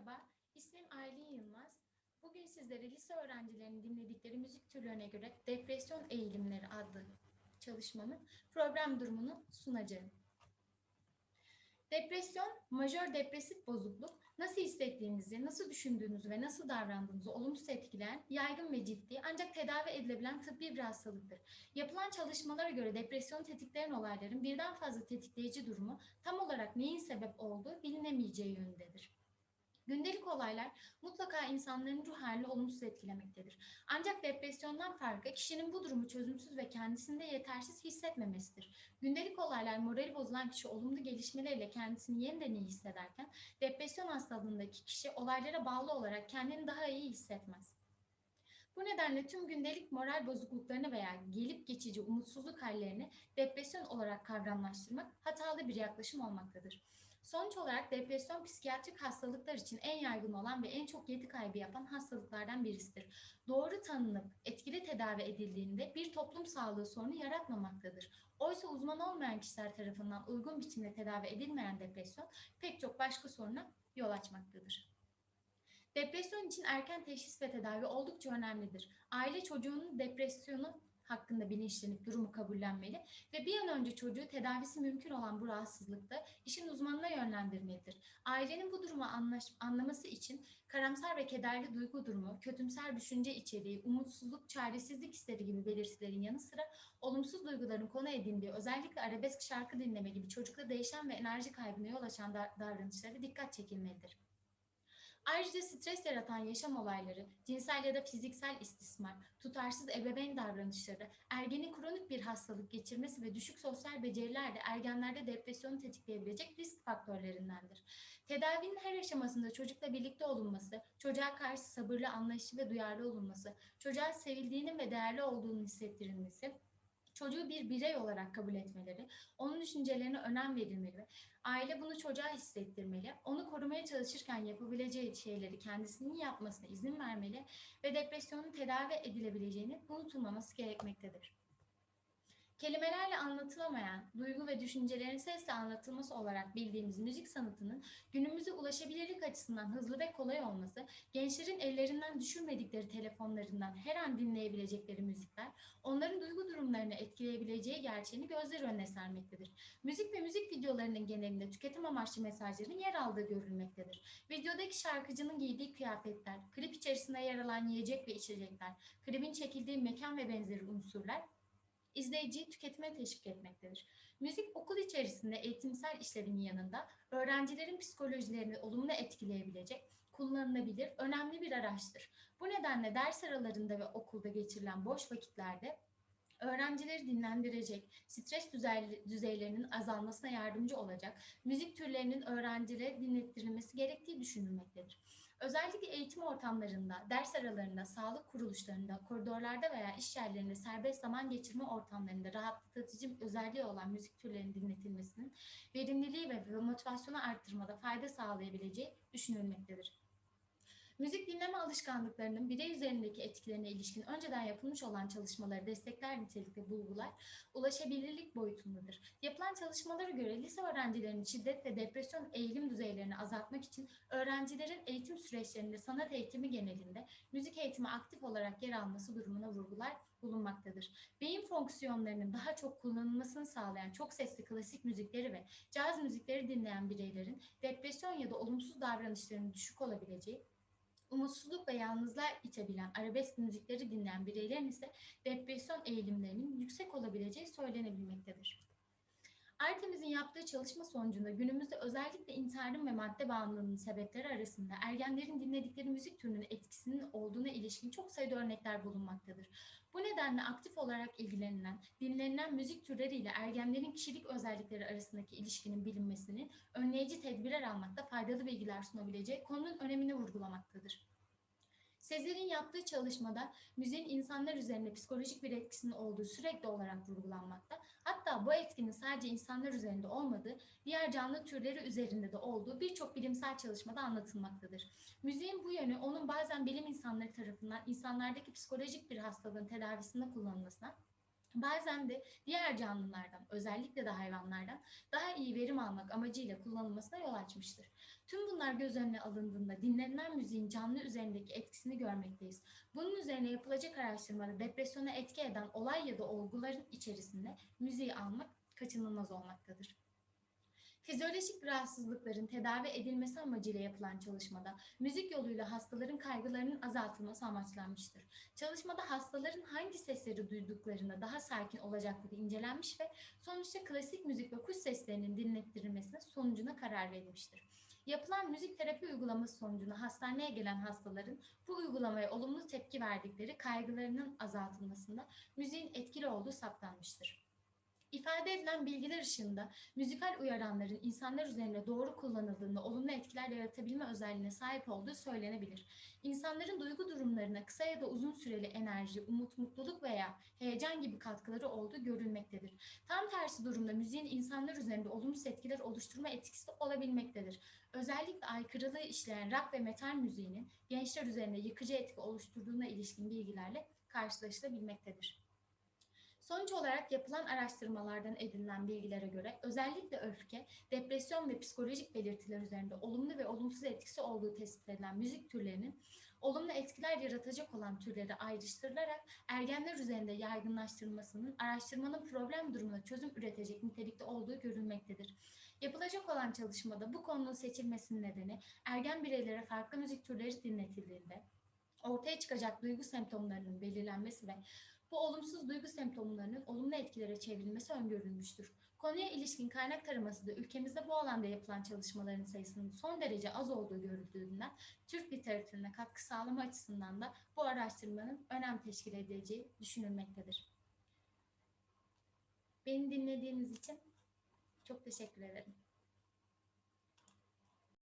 Merhaba, ismim Aylin Yılmaz. Bugün sizlere lise öğrencilerinin dinledikleri müzik türlerine göre depresyon eğilimleri adlı çalışmamın program durumunu sunacağım. Depresyon, majör depresif bozukluk, nasıl hissettiğinizi, nasıl düşündüğünüzü ve nasıl davrandığınızı olumsuz etkileyen, yaygın ve ciddi ancak tedavi edilebilen tıbbi bir hastalıktır. Yapılan çalışmalara göre depresyon tetikleyen olayların birden fazla tetikleyici durumu tam olarak neyin sebep olduğu bilinemeyeceği yönündedir. Gündelik olaylar mutlaka insanların ruh halini olumsuz etkilemektedir. Ancak depresyondan farkı kişinin bu durumu çözümsüz ve kendisinde yetersiz hissetmemesidir. Gündelik olaylar morali bozulan kişi olumlu gelişmeleriyle kendisini yeniden iyi hissederken depresyon hastalığındaki kişi olaylara bağlı olarak kendini daha iyi hissetmez. Bu nedenle tüm gündelik moral bozukluklarını veya gelip geçici umutsuzluk hallerini depresyon olarak kavramlaştırmak hatalı bir yaklaşım olmaktadır. Sonuç olarak depresyon psikiyatrik hastalıklar için en yaygın olan ve en çok yedi kaybı yapan hastalıklardan birisidir. Doğru tanınıp etkili tedavi edildiğinde bir toplum sağlığı sorunu yaratmamaktadır. Oysa uzman olmayan kişiler tarafından uygun biçimde tedavi edilmeyen depresyon pek çok başka soruna yol açmaktadır. Depresyon için erken teşhis ve tedavi oldukça önemlidir. Aile çocuğunun depresyonu hakkında bilinçlenip durumu kabullenmeli ve bir an önce çocuğu tedavisi mümkün olan bu rahatsızlıkta işin uzmanına yönlendirmelidir. Ailenin bu durumu anlaş, anlaması için karamsar ve kederli duygu durumu, kötümser düşünce içeriği, umutsuzluk, çaresizlik hisleri gibi belirtilerin yanı sıra olumsuz duyguların konu edindiği özellikle arabesk şarkı dinleme gibi çocukta değişen ve enerji kaybına yol açan davranışlara dikkat çekilmelidir. Ayrıca stres yaratan yaşam olayları, cinsel ya da fiziksel istismar, tutarsız ebeveyn davranışları, ergenin kronik bir hastalık geçirmesi ve düşük sosyal beceriler de ergenlerde depresyonu tetikleyebilecek risk faktörlerindendir. Tedavinin her aşamasında çocukla birlikte olunması, çocuğa karşı sabırlı, anlayışlı ve duyarlı olunması, çocuğa sevildiğinin ve değerli olduğunu hissettirilmesi, çocuğu bir birey olarak kabul etmeleri, onun düşüncelerine önem verilmeli, aile bunu çocuğa hissettirmeli, onu korumaya çalışırken yapabileceği şeyleri kendisinin yapmasına izin vermeli ve depresyonun tedavi edilebileceğini unutulmaması gerekmektedir. Kelimelerle anlatılamayan duygu ve düşüncelerin sesle anlatılması olarak bildiğimiz müzik sanatının günümüze ulaşabilirlik açısından hızlı ve kolay olması, gençlerin ellerinden düşürmedikleri telefonlarından her an dinleyebilecekleri müzikler, onların etkileyebileceği gerçeğini gözler önüne sermektedir. Müzik ve müzik videolarının genelinde tüketim amaçlı mesajların yer aldığı görülmektedir. Videodaki şarkıcının giydiği kıyafetler, klip içerisinde yer alan yiyecek ve içecekler, klibin çekildiği mekan ve benzeri unsurlar izleyiciyi tüketime teşvik etmektedir. Müzik okul içerisinde eğitimsel işlevinin yanında öğrencilerin psikolojilerini olumlu etkileyebilecek, kullanılabilir, önemli bir araçtır. Bu nedenle ders aralarında ve okulda geçirilen boş vakitlerde öğrencileri dinlendirecek, stres düzeylerinin azalmasına yardımcı olacak müzik türlerinin öğrencilere dinlettirilmesi gerektiği düşünülmektedir. Özellikle eğitim ortamlarında, ders aralarında, sağlık kuruluşlarında, koridorlarda veya iş yerlerinde serbest zaman geçirme ortamlarında rahatlatıcı özelliği olan müzik türlerinin dinletilmesinin verimliliği ve motivasyonu arttırmada fayda sağlayabileceği düşünülmektedir. Müzik dinleme alışkanlıklarının birey üzerindeki etkilerine ilişkin önceden yapılmış olan çalışmaları destekler nitelikte bulgular ulaşabilirlik boyutundadır. Yapılan çalışmalara göre lise öğrencilerinin şiddet ve depresyon eğilim düzeylerini azaltmak için öğrencilerin eğitim süreçlerinde sanat eğitimi genelinde müzik eğitimi aktif olarak yer alması durumuna vurgular bulunmaktadır. Beyin fonksiyonlarının daha çok kullanılmasını sağlayan çok sesli klasik müzikleri ve caz müzikleri dinleyen bireylerin depresyon ya da olumsuz davranışlarının düşük olabileceği umutsuzluk ve yalnızlığa itebilen arabesk müzikleri dinleyen bireylerin ise depresyon eğilimlerinin yüksek olabileceği söylenebilmektedir. Artemis'in yaptığı çalışma sonucunda günümüzde özellikle intiharın ve madde bağımlılığının sebepleri arasında ergenlerin dinledikleri müzik türünün etkisinin olduğuna ilişkin çok sayıda örnekler bulunmaktadır. Bu nedenle aktif olarak ilgilenilen, dinlenilen müzik türleriyle ergenlerin kişilik özellikleri arasındaki ilişkinin bilinmesinin önleyici tedbirler almakta faydalı bilgiler sunabileceği konunun önemini vurgulamaktadır. Sezer'in yaptığı çalışmada müziğin insanlar üzerinde psikolojik bir etkisinin olduğu sürekli olarak vurgulanmakta. Hatta bu etkinin sadece insanlar üzerinde olmadığı, diğer canlı türleri üzerinde de olduğu birçok bilimsel çalışmada anlatılmaktadır. Müziğin bu yönü onun bazen bilim insanları tarafından insanlardaki psikolojik bir hastalığın tedavisinde kullanılmasına, Bazen de diğer canlılardan, özellikle de hayvanlardan daha iyi verim almak amacıyla kullanılmasına yol açmıştır. Tüm bunlar göz önüne alındığında dinlenilen müziğin canlı üzerindeki etkisini görmekteyiz. Bunun üzerine yapılacak araştırmada depresyona etki eden olay ya da olguların içerisinde müziği almak kaçınılmaz olmaktadır. Fizyolojik rahatsızlıkların tedavi edilmesi amacıyla yapılan çalışmada müzik yoluyla hastaların kaygılarının azaltılması amaçlanmıştır. Çalışmada hastaların hangi sesleri duyduklarında daha sakin olacakları incelenmiş ve sonuçta klasik müzik ve kuş seslerinin dinlettirilmesine sonucuna karar verilmiştir. Yapılan müzik terapi uygulaması sonucunda hastaneye gelen hastaların bu uygulamaya olumlu tepki verdikleri kaygılarının azaltılmasında müziğin etkili olduğu saptanmıştır. İfade edilen bilgiler ışığında müzikal uyaranların insanlar üzerinde doğru kullanıldığında olumlu etkiler yaratabilme özelliğine sahip olduğu söylenebilir. İnsanların duygu durumlarına kısa ya da uzun süreli enerji, umut, mutluluk veya heyecan gibi katkıları olduğu görülmektedir. Tam tersi durumda müziğin insanlar üzerinde olumsuz etkiler oluşturma etkisi olabilmektedir. Özellikle aykırılığı işleyen rock ve metal müziğinin gençler üzerinde yıkıcı etki oluşturduğuna ilişkin bilgilerle karşılaşılabilmektedir. Sonuç olarak yapılan araştırmalardan edinilen bilgilere göre özellikle öfke, depresyon ve psikolojik belirtiler üzerinde olumlu ve olumsuz etkisi olduğu tespit edilen müzik türlerinin olumlu etkiler yaratacak olan türleri ayrıştırılarak ergenler üzerinde yaygınlaştırılmasının araştırmanın problem durumuna çözüm üretecek nitelikte olduğu görülmektedir. Yapılacak olan çalışmada bu konunun seçilmesinin nedeni ergen bireylere farklı müzik türleri dinletildiğinde ortaya çıkacak duygu semptomlarının belirlenmesi ve bu olumsuz duygu semptomlarının olumlu etkilere çevrilmesi öngörülmüştür. Konuya ilişkin kaynak taraması da ülkemizde bu alanda yapılan çalışmaların sayısının son derece az olduğu görüldüğünden Türk literatürüne katkı sağlama açısından da bu araştırmanın önem teşkil edeceği düşünülmektedir. Beni dinlediğiniz için çok teşekkür ederim.